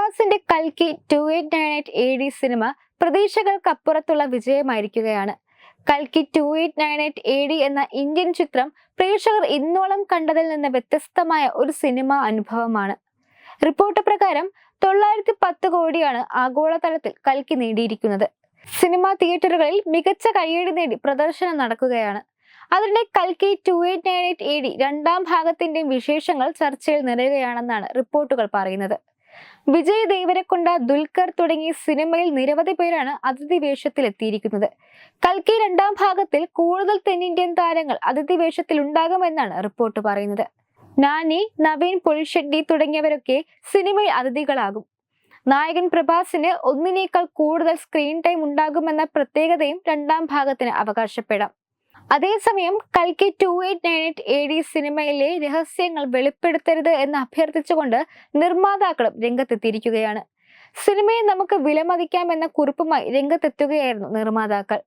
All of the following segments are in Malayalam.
പ്രഭാസിന്റെ കൽക്കി two eight nine eight A D cinema പ്രതീക്ഷകൾക്കപ്പുറത്തുള്ള വിജയമായിരിക്കുകയാണ്. കൽക്കി two eight nine eight A D എന്ന ഇന്ത്യൻ ചിത്രം പ്രേക്ഷകർ ഇന്നോളം കണ്ടതിൽ നിന്ന് വ്യത്യസ്തമായ ഒരു സിനിമ അനുഭവമാണ്. റിപ്പോർട്ട് പ്രകാരം തൊള്ളായിരത്തി പത്ത് കോടിയാണ് ആഗോളതലത്തിൽ കൽക്കി നേടിയിരിക്കുന്നത്. സിനിമാ തിയേറ്ററുകളിൽ മികച്ച കയ്യടി നേടി പ്രദർശനം നടക്കുകയാണ്. അതിനിടെ കൽക്കി two eight nine eight A D രണ്ടാം ഭാഗത്തിന്റെയും വിശേഷങ്ങൾ ചർച്ചയിൽ നിറയുകയാണെന്നാണ് റിപ്പോർട്ടുകൾ പറയുന്നത്. വിജയ് ദേവരക്കൊണ്ട ദുൽഖർ തുടങ്ങി സിനിമയിൽ നിരവധി പേരാണ് അതിഥി വേഷത്തിൽ എത്തിയിരിക്കുന്നത് കൽക്കി രണ്ടാം ഭാഗത്തിൽ കൂടുതൽ തെന്നിന്ത്യൻ താരങ്ങൾ അതിഥി വേഷത്തിൽ ഉണ്ടാകുമെന്നാണ് റിപ്പോർട്ട് പറയുന്നത്. നാനി നവീൻ പുൽഷെട്ടി തുടങ്ങിയവരൊക്കെ സിനിമയിൽ അതിഥികളാകും. നായകൻ പ്രഭാസിന് ഒന്നിനേക്കാൾ കൂടുതൽ സ്ക്രീൻ ടൈം ഉണ്ടാകുമെന്ന പ്രത്യേകതയും രണ്ടാം ഭാഗത്തിന് അവകാശപ്പെടാം. അതേസമയം കൽക്കി two eight nine eight A D സിനിമയിലെ രഹസ്യങ്ങൾ വെളിപ്പെടുത്തരുത് എന്ന് അഭ്യർത്ഥിച്ചുകൊണ്ട് നിർമ്മാതാക്കളും രംഗത്തെത്തിയിരിക്കുകയാണ്. സിനിമയെ നമുക്ക് വിലമതിക്കാമെന്ന കുറിപ്പുമായി രംഗത്തെത്തുകയായിരുന്നു നിർമ്മാതാക്കൾ.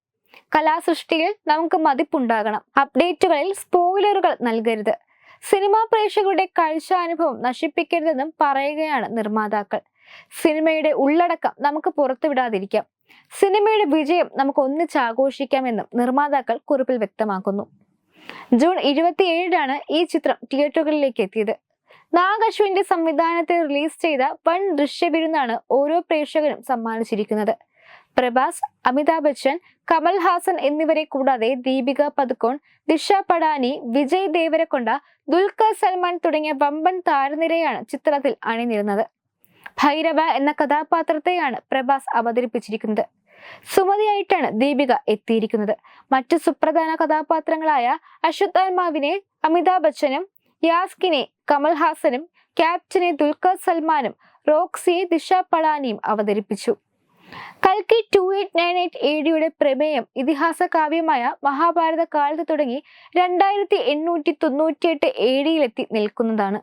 കലാസൃഷ്ടിയിൽ നമുക്ക് മതിപ്പുണ്ടാകണം. അപ്ഡേറ്റുകളിൽ സ്പോയിലറുകൾ നൽകരുത്. സിനിമാ പ്രേക്ഷകരുടെ കാഴ്ചാനുഭവം നശിപ്പിക്കരുതെന്നും പറയുകയാണ് നിർമ്മാതാക്കൾ. സിനിമയുടെ ഉള്ളടക്കം നമുക്ക് പുറത്തുവിടാതിരിക്കാം. സിനിമയുടെ വിജയം നമുക്ക് ഒന്നിച്ച് ആഘോഷിക്കാമെന്നും നിർമ്മാതാക്കൾ കുറിപ്പിൽ വ്യക്തമാക്കുന്നു. ജൂൺ ഇരുപത്തിയേഴിനാണ് ഈ ചിത്രം തിയേറ്ററുകളിലേക്ക് എത്തിയത്. നാഗ് അശ്വിന്റെ സംവിധാനത്തിൽ റിലീസ് ചെയ്ത വൻ ദൃശ്യവിരുന്നാണ് ഓരോ പ്രേക്ഷകരും സമ്മാനിച്ചിരിക്കുന്നത്. പ്രഭാസ് അമിതാഭ് ബച്ചൻ കമൽ ഹാസൻ എന്നിവരെ കൂടാതെ ദീപിക പതുക്കോൺ ദിഷ പടാനി വിജയ് ദേവരക്കൊണ്ട ദുൽഖർ സൽമാൻ തുടങ്ങിയ വമ്പൻ താരനിരയാണ് ചിത്രത്തിൽ അണിനിരുന്നത്. ഭൈരവ എന്ന കഥാപാത്രത്തെയാണ് പ്രഭാസ് അവതരിപ്പിച്ചിരിക്കുന്നത്. സുമതിയായിട്ടാണ് ദീപിക എത്തിയിരിക്കുന്നത്. മറ്റു സുപ്രധാന കഥാപാത്രങ്ങളായ അശ്വത്ഥാത്മാവിനെ അമിതാഭ് ബച്ചനും യാസ്കിനെ കമൽഹാസനും ക്യാപ്റ്റനെ ദുൽഖർ സൽമാനും റോക്സിയെ ദിശ പടാനിയും അവതരിപ്പിച്ചു. കൽക്കി two eight nine eight A ഡിയുടെ പ്രമേയം ഇതിഹാസ കാവ്യമായ മഹാഭാരത കാലത്ത് തുടങ്ങി രണ്ടായിരത്തി എണ്ണൂറ്റി തൊണ്ണൂറ്റിയെട്ട് എ ഡിയിലെത്തി നിൽക്കുന്നതാണ്.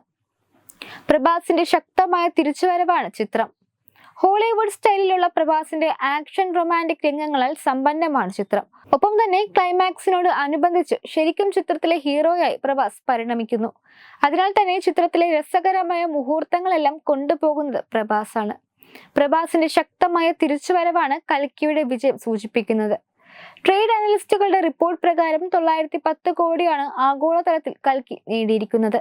പ്രഭാസിന്റെ ശക്തമായ തിരിച്ചുവരവാണ് ചിത്രം. ഹോളിവുഡ് സ്റ്റൈലിലുള്ള പ്രഭാസിന്റെ ആക്ഷൻ റൊമാന്റിക് രംഗങ്ങളാൽ സമ്പന്നമാണ് ചിത്രം. ഒപ്പം തന്നെ ക്ലൈമാക്സിനോട് അനുബന്ധിച്ച് ശരിക്കും ചിത്രത്തിലെ ഹീറോയായി പ്രഭാസ് പരിണമിക്കുന്നു. അതിനാൽ തന്നെ ചിത്രത്തിലെ രസകരമായ മുഹൂർത്തങ്ങളെല്ലാം കൊണ്ടുപോകുന്നത് പ്രഭാസാണ്. പ്രഭാസിന്റെ ശക്തമായ തിരിച്ചുവരവാണ് കൽക്കിയുടെ വിജയം സൂചിപ്പിക്കുന്നത്. ട്രേഡ് അനലിസ്റ്റുകളുടെ റിപ്പോർട്ട് പ്രകാരം തൊള്ളായിരത്തി പത്ത് കോടിയാണ് ആഗോളതലത്തിൽ കൽക്കി നേടിയിരിക്കുന്നത്.